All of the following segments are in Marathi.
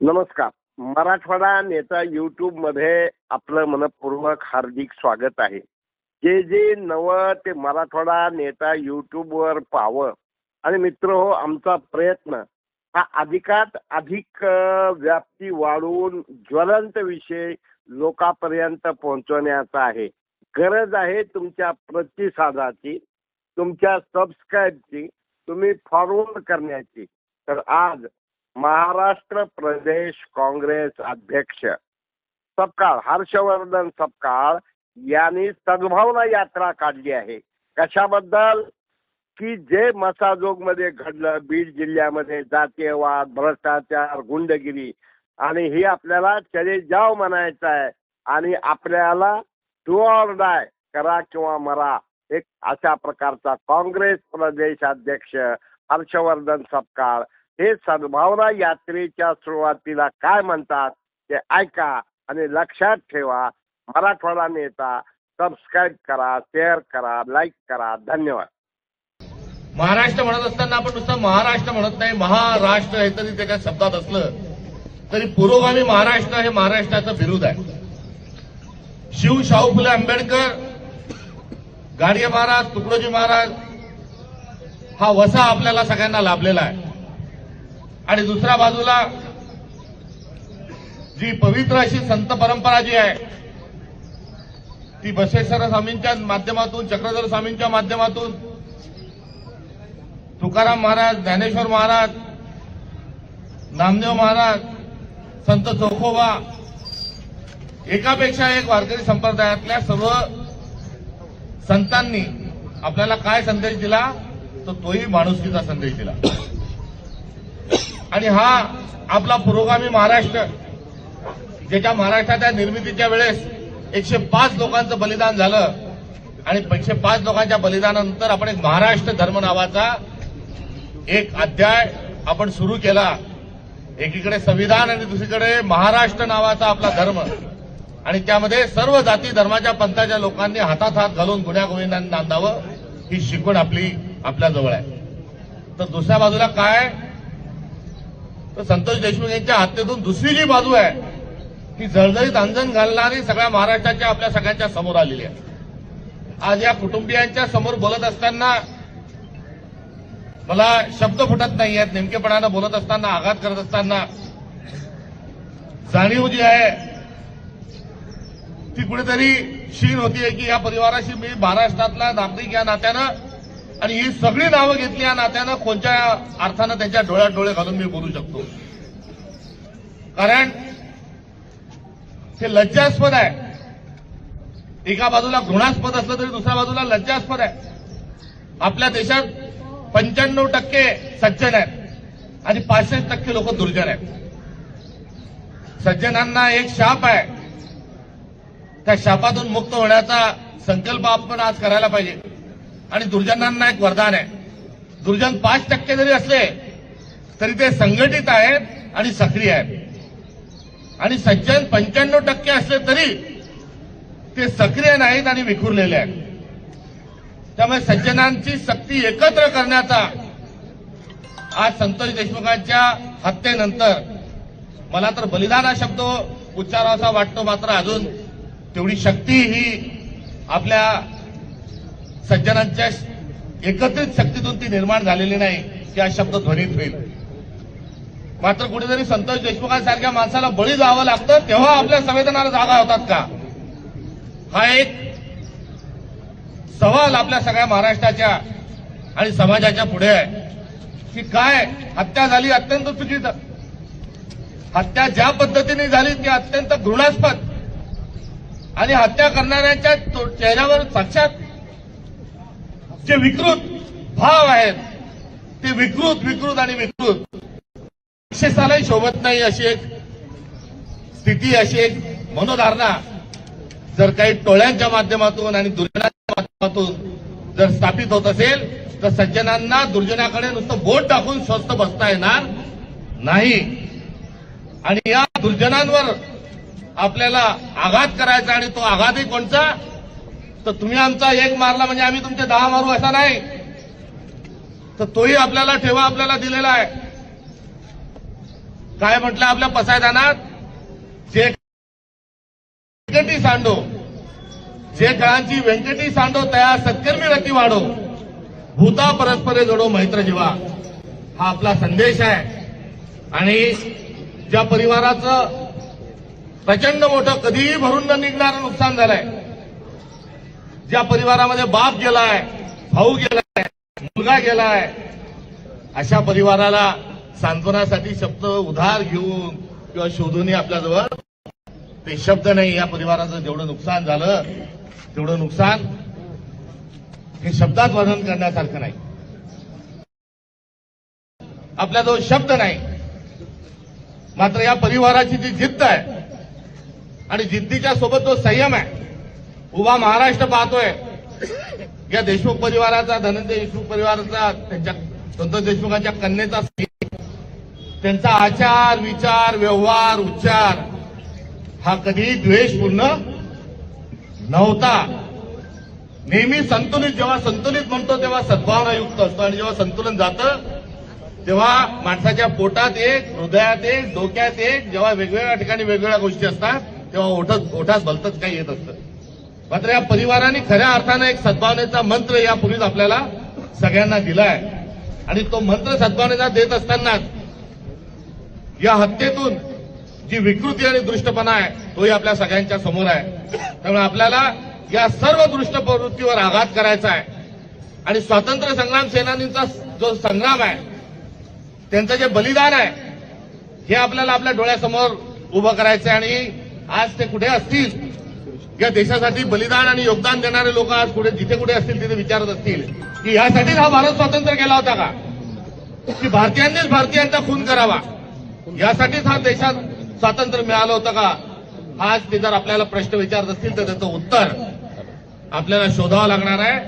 नमस्कार. मराठवाडा नेता युट्यूबमध्ये आपलं मनपूर्वक हार्दिक स्वागत आहे. जे जे नवं ते मराठवाडा नेता युट्यूब वर पाहावं आणि मित्र हो आमचा प्रयत्न हा अधिकात अधिक व्याप्ती वाढवून ज्वलंत विषय लोकांपर्यंत पोहोचवण्याचा आहे. गरज आहे तुमच्या प्रतिसादाची तुमच्या सबस्क्राईबची तुम्ही फॉरवर्ड करण्याची. तर आज महाराष्ट्र प्रदेश काँग्रेस अध्यक्ष सपकाळ हर्षवर्धन सपकाळ यांनी सद्भावना यात्रा काढली आहे. कशाबद्दल? की जे मसाजोगमध्ये घडलं बीड जिल्ह्यामध्ये जातीयवाद भ्रष्टाचार गुंडगिरी आणि ही आपल्याला चले जाव म्हणायचं आहे आणि आपल्याला टू ऑर डाय करा किंवा मरा एक अशा प्रकारचा काँग्रेस प्रदेश अध्यक्ष हर्षवर्धन सपकाळ हे सद्भावना यात्रेच्या सुरुवातीला काय म्हणतात ते ऐका आणि लक्षात ठेवा. मराठवाडा नेता सबस्क्राईब करा शेअर करा लाईक करा. धन्यवाद. महाराष्ट्र म्हणत असताना आपण नुसतं महाराष्ट्र म्हणत नाही महाराष्ट्र हे तरी ते काय शब्दात असलं तरी पुरोगामी महाराष्ट्र हे महाराष्ट्राचं बिरुद आहे. शिव शाहू फुले आंबेडकर गाडगे महाराज तुकडोजी महाराज हा वसा आपल्याला सगळ्यांना लाभलेला आहे. आणि दुसऱ्या बाजूला जी पवित्र अशी संत परंपरा जी आहे ती बसवेश्वर स्वामींच्या माध्यमातून चक्रधर स्वामींच्या माध्यमातून तुकाराम महाराज ज्ञानेश्वर महाराज नामदेव महाराज संत चोखोबा एकापेक्षा एक वारकरी संप्रदायातल्या सर्व संतांनी आपल्याला काय संदेश दिला? तर तोही माणुसकीचा संदेश दिला. आणि हा आपला पुरोगामी महाराष्ट्र ज्याच्या महाराष्ट्राच्या निर्मितीच्या वेळेस एकशे पाच लोकांचं बलिदान झालं आणि एकशे पाच लोकांच्या बलिदानानंतर आपण एक महाराष्ट्र धर्म नावाचा एक अध्याय आपण सुरू केला. एकीकडे संविधान आणि दुसरीकडे महाराष्ट्र नावाचा आपला धर्म. आणि त्यामध्ये सर्व जाती धर्माच्या पंथाच्या लोकांनी हातात हात घालून गुन्ह्यागोविंदांनी नांदावं ही शिकवण आपली आपल्याजवळ आहे. तर दुसऱ्या बाजूला काय? तर संतोष देशमुख यांच्या हत्येतून दुसरी जी बाजू आहे ती जळजळीत अंजन घालणारी सगळ्या महाराष्ट्राच्या आपल्या सगळ्यांच्या समोर आलेली आहे. आज या कुटुंबियांच्या समोर बोलत असताना मला शब्द फुटत नाही आहेत नेमकेपणानं बोलत असताना आघात करत असताना. जाणीव जी आहे ती कुठेतरी क्षीण होतीये की या परिवाराशी मी महाराष्ट्रातला नागरिक या नात्यानं आणि ही सगळी नावं घेतली या नात्यानं कोणत्या अर्थानं त्यांच्या डोळ्यात डोळे घालून मी बोलू शकतो. कारण हे लज्जास्पद आहे. एका बाजूला घृणास्पद असलं तरी दुसऱ्या बाजूला लज्जास्पद आहे. आपल्या देशात पंच्याण्णव टक्के सज्जन आहेत आणि पाचशे टक्के लोक दुर्जन आहेत. सज्जनांना एक शाप आहे. त्या शापातून मुक्त होण्याचा संकल्प आपण आज करायला पाहिजे. आणि दुर्जनांना एक वरदान आहे. दुर्जन पाच टक्के जरी असले तरी ते संघटित आहेत आणि सक्रिय आहेत. आणि सज्जन पंच्याण्णव टक्के असले तरी ते सक्रिय नाहीत आणि विखुरलेले आहेत. त्यामुळे सज्जनांची सक्ती एकत्र करण्याचा आज संतोष देशमुखांच्या हत्येनंतर मला तर बलिदान हा शब्द उच्चाराचा वाटतो मात्र अजून तेवढी शक्ती ही आपल्या सज्जनांच्या एकत्रित शक्तीतून ती निर्माण झालेली नाही की हा शब्द ध्वनित होईल. मात्र कुठेतरी संतोष देशमुखांसारख्या माणसाला बळी जावं लागतं तेव्हा आपल्या संवेदनाला जागा होतात का? हा एक सवाल आपल्या सगळ्या महाराष्ट्राच्या आणि समाजाच्या पुढे आहे. की काय हत्या झाली अत्यंत चुकीचं. हत्या ज्या पद्धतीने झाली ती अत्यंत घृणास्पद. आणि हत्या करणाऱ्यांच्या तो- चेहऱ्यावर साक्षात जे विकृत भाव आहेत ते विकृत विकृत आणि विकृत. राक्षसालाही शोभत नाही अशी एक स्थिती अशी एक मनोधारणा. जर काही टोळ्यांच्या माध्यमातून आणि दुर्जनाच्या माध्यमातून जर स्थापित होत असेल तर सज्जनांना दुर्जनाकडे नुसतं बोट टाकून स्वस्त बसता येणार नाही. आणि या दुर्जनांवर आपल्याला आघात करायचा आणि तो आघातही कोणचा? तर तुम्ही आमचा एक मारला म्हणजे आम्ही तुमचे दहा मारू असा नाही. तर तोही आपल्याला ठेवा आपल्याला दिलेला आहे. काय म्हटलं आपल्या पसायदानात? जे व्यंकटी सांडो जे खेळांची व्यंकटी सांडो तया सत्कर्मी रती वाढो भूता परस्परे जोडो मैत्र जीवा. हा आपला संदेश आहे. आणि ज्या परिवाराचं प्रचंड मोठं कधीही भरून न निघणारं नुकसान झालंय ज्या परिवारामध्ये बाप गेलाय भाऊ गेलाय मुलगा गेलाय अशा परिवाराला सांत्वनासाठी शब्द उधार घेऊन किंवा शोधूनही आपल्याजवळ ते शब्द नाही. या परिवाराचं जेवढं नुकसान झालं तेवढं नुकसान हे शब्दात वर्णन करण्यासारखं नाही. आपल्याजवळ शब्द नाही. मात्र या परिवाराची जी जिद्द आहे आणि जिद्दीच्या सोबत जो संयम आहे. उभा महाराष्ट्र पाहतोय. या देशमुख परिवाराचा धनंजय देशमुख परिवाराचा त्यांच्या संतोष देशमुखांच्या कन्येचा त्यांचा आचार विचार व्यवहार उच्चार हा कधी द्वेषपूर्ण नव्हता. नेहमी संतुलित जेव्हा संतुलित म्हणतो तेव्हा सद्भावनायुक्त असतो. आणि जेव्हा संतुलन जातं तेव्हा माणसाच्या पोटात एक हृदयात एक डोक्यात एक जेव्हा वेगवेगळ्या ठिकाणी वेगवेगळ्या गोष्टी असतात तेव्हा ओठात ओठात भलतच काही येत असतं. मात्र या परिवाराने खऱ्या अर्थानं एक सद्भावनेचा मंत्र यापूर्वीच आपल्याला सगळ्यांना दिलाय. आणि तो मंत्र सद्भावनेचा देत असतानाच या हत्येतून जी विकृती आणि दृष्टपणा आहे तोही आपल्या सगळ्यांच्या समोर आहे. त्यामुळे आपल्याला या सर्व दृष्ट प्रवृत्तीवर आघात करायचा आहे. आणि स्वातंत्र्य संग्राम सेनानींचा जो संग्राम आहे त्यांचं जे बलिदान आहे हे आपल्याला आपल्या डोळ्यासमोर उभं करायचं आहे आणि आज ते कुठे असतील या देशासाठी बलिदान आणि योगदान देणारे लोक आज कुठे जिथे कुठे असतील तिथे विचारत असतील की यासाठीच हा भारत स्वातंत्र्य केला होता का? की भारतीयांनीच भारतीयांचा खून करावा? यासाठीच हा देशात स्वातंत्र्य मिळालं होतं का? आज ते जर आपल्याला प्रश्न विचारत असतील तर त्याचं उत्तर आपल्याला शोधावं लागणार आहे.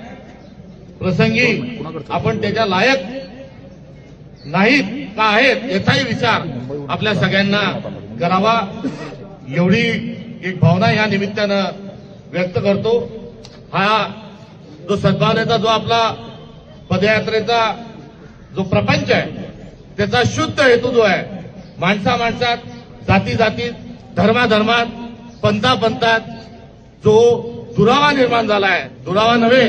प्रसंगी आपण त्याच्या लायक नाहीत का आहेत याचाही विचार आपल्या सगळ्यांना करावा. एवढी एक भावना या निमित्तानं व्यक्त करतो. हा जो सद्भावनेचा जो आपला पदयात्रेचा जो प्रपंच आहे त्याचा शुद्ध हेतू जो आहे माणसा माणसात जाती जातीत धर्माधर्मात पंथा पंथात जो दुरावा निर्माण झाला आहे दुरावा नव्हे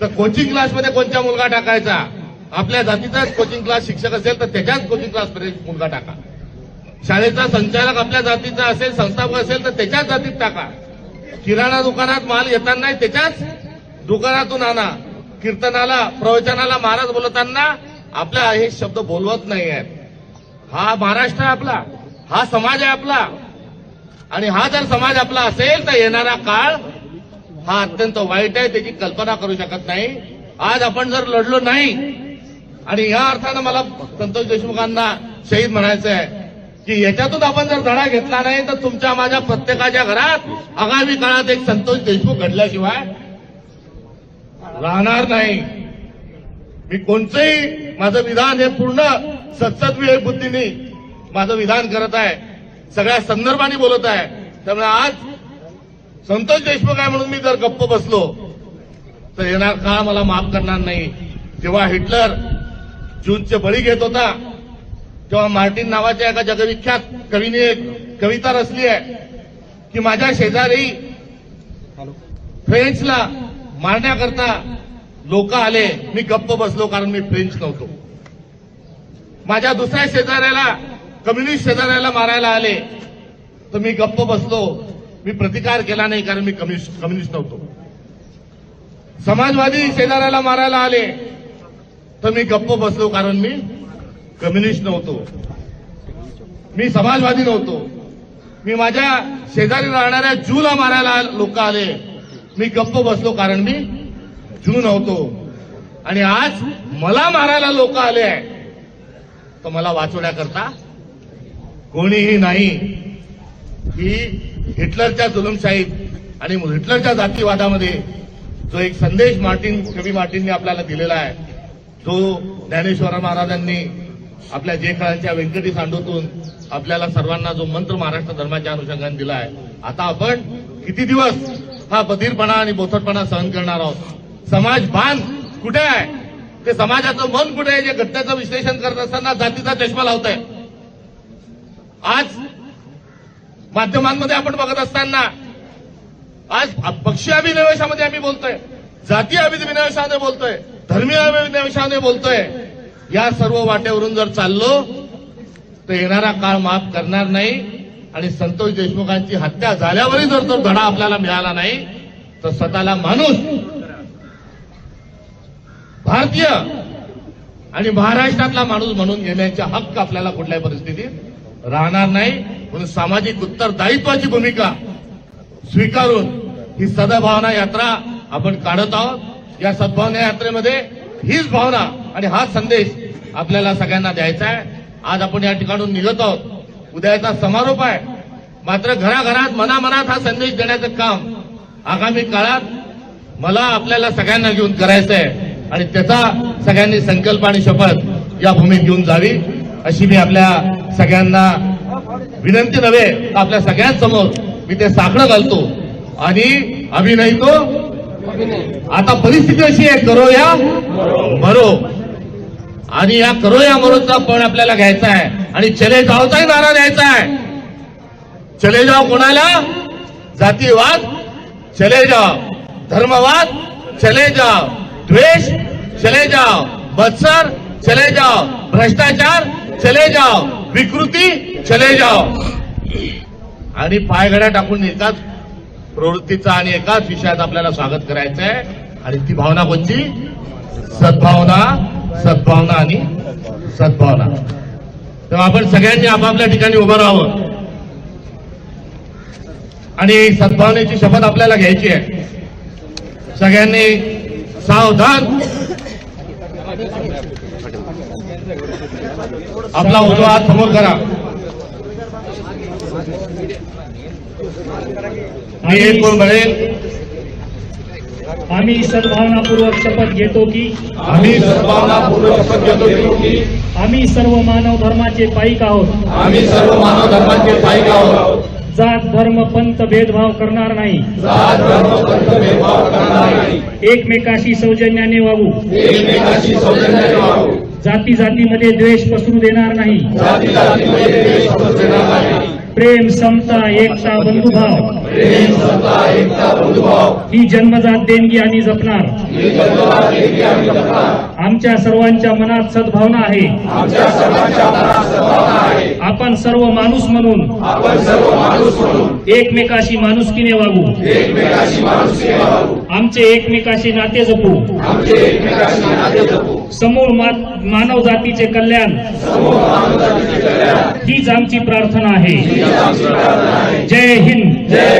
तर कोचिंग क्लासमध्ये कोणता मुलगा टाकायचा? आपल्या जातीचाच कोचिंग क्लास शिक्षक असेल तर त्याच्याच कोचिंग क्लासमध्ये मुलगा टाका. शाळेचा संचालक आपल्या जातीचा असेल संस्थापक असेल तर त्याच्याच जातीत टाका. किराणा दुकानात माल येताना त्याच्याच दुकानातून आणा. कीर्तनाला प्रवचनाला महाराज बोलताना आपल्या हे शब्द बोलवत नाही आहेत. हा महाराष्ट्र आहे आपला हा समाज आहे आपला. आणि हा जर समाज आपला असेल तर येणारा काळ हा अत्यंत वाईट आहे त्याची कल्पना करू शकत नाही. आज आपण जर लढलो नाही आणि या अर्थानं मला संतोष देशमुखांना शहीद म्हणायचं आहे की याच्यातून आपण जर धडा घेतला नाही तर तुमच्या माझ्या प्रत्येकाच्या घरात आगामी काळात एक संतोष देशमुख घडल्याशिवाय राहणार नाही. मी कोणतंही माझं विधान हे पूर्ण सत्सद्विवेक बुद्धीने माझं विधान करत आहे सगळ्या संदर्भाने बोलत आहे. त्यामुळे आज संतोष देशमुख आहे म्हणून मी जर गप्प बसलो तर येणार काळ मला माफ करणार नाही. जेव्हा हिटलर जूनचे बळी घेत होता किंवा मार्टिन नावाच्या एका जगविख्यात कवीने एक कविता रचली आहे की माझ्या शेजारी फ्रेंचला मारण्याकरता लोक आले. मी गप्प बसलो कारण मी फ्रेंच नव्हतो. माझ्या दुसऱ्या शेजाऱ्याला कम्युनिस्ट शेजाऱ्याला मारायला आले. तर मी गप्प बसलो. मी प्रतिकार केला नाही कारण मी कम्युनिस्ट कम्युनिस्ट नव्हतो. समाजवादी शेजाऱ्याला मारायला आले. तर मी गप्प बसलो कारण मी कम्युनिस्ट नव्हतो. मी समाजवादी नव्हतो. मी माझ्या शेजारी राहणाऱ्या जूला मारायला लोक आले. मी गप्प बसलो कारण मी जू नव्हतो. आणि आज मला मारायला लोक आले आहे तर मला वाचवण्याकरता कोणीही नाही. ही हिटलरच्या जुलमशाहीत आणि हिटलरच्या जातीवादामध्ये जो एक संदेश मार्टिन कवी मार्टिनने आपल्याला दिलेला आहे जो ज्ञानेश्वर महाराजांनी आपल्या जेखाळाच्या व्यंकटी सांडोतून आपल्याला सर्वांना जो मंत्र महाराष्ट्र धर्माच्या अनुषंगाने दिला आहे आता आपण किती दिवस हा बधीरपणा आणि बोथटपणा सहन करणार आहोत? समाज बांध कुठे आहे? ते समाजाचं मन कुठे आहे? जे घटनेचं विश्लेषण करत असताना जातीचा चष्मा लावत आहे आज माध्यमांमध्ये आपण बघत असताना आज पक्षीय अभिनिवेशामध्ये आम्ही बोलतोय जातीय अभिनिवेशामध्ये बोलतोय धर्मीय अभिनिवेशामध्ये बोलतोय. या सर्व वाटेवरून जर चाललो तर येणारा काळ माफ करणार नाही. आणि संतोष देशमुखांची हत्या झाल्यावरही जर तो धडा आपल्याला मिळाला नाही तर स्वतःला माणूस भारतीय आणि महाराष्ट्रातला माणूस म्हणून घेण्याचा हक्क आपल्याला कुठल्याही परिस्थितीत राहणार नाही. म्हणून सामाजिक उत्तरदायित्वाची भूमिका स्वीकारून ही सदभावना यात्रा आपण काढत आहोत. या सद्भावना यात्रेमध्ये हीच भावना आणि हा संदेश आपल्याला सगळ्यांना द्यायचा आहे. आज आपण या ठिकाणून निघत आहोत. उद्याचा समारोप आहे. मात्र घराघरात मनामनात हा संदेश देण्याचं काम आगामी काळात मला आपल्याला सगळ्यांना घेऊन करायचं आहे. आणि त्याचा सगळ्यांनी संकल्प आणि शपथ या भूमीत घेऊन जावी अशी मी आपल्या सगळ्यांना विनंती नव्हे आपल्या सगळ्यांसमोर मी ते साकडं घालतो. आणि अभिनय. तो आता परिस्थिती अशी आहे करो या मरो. आणि या करो या मरोचा पण आपल्याला घ्यायचा आहे. आणि चले जावचाही नारा द्यायचा आहे. चले जाओ कोणाला? जातीवाद चले जाओ धर्मवाद चले जाओ द्वेष चले जाओ बत्सर चले जाओ भ्रष्टाचार चले जाओ विकृती चले जाओ आणि पायघड्या टाकून एकाच प्रवृत्तीचा आणि एकाच विषयात आपल्याला स्वागत करायचं आहे आणि ती भावना कोणती सद्भावना. सद्भावना आणि सद्भावना. तेव्हा आपण सगळ्यांनी आपापल्या ठिकाणी उभं राहावं. आणि सद्भावनेची शपथ आपल्याला घ्यायची आहे. सगळ्यांनी सावधान. आपला उजवा हात समोर करा. मी एक कोण बळेल आम्ही सद्भावनापूर्वक शपथ घेतो की आम्ही सद्भावना पूर्ण शपथ घेतो की आम्ही सर्व मानव धर्माचे पाईक आहोत. आम्ही सर्व मानव धर्माचे पाईक आहोत. जात धर्म पंथ भेदभाव करणार नाही. जात धर्म पंथ भेदभाव करणार नाही. एकमेकाशी सौजन्याने वागू. एकमेकाशी सौजन्याने वागू. जाती जातीमध्ये द्वेष पसरू देणार नाही. जाती जातीमध्ये देश पसरू देणार नाही. प्रेम समता एकता बंधुभाव. ही जन्मजात देणगी आम्ही जपणार. आमच्या सर्वांच्या मनात सद्भावना आहे. आपण सर्व माणूस म्हणून एकमेकाशी माणुसकीने वागू. आमचे एकमेकाशी नाते जपू. समूळ मा- मानव जातीचे कल्याण. हीच आमची प्रार्थना आहे. जय हिंद. जय हिंद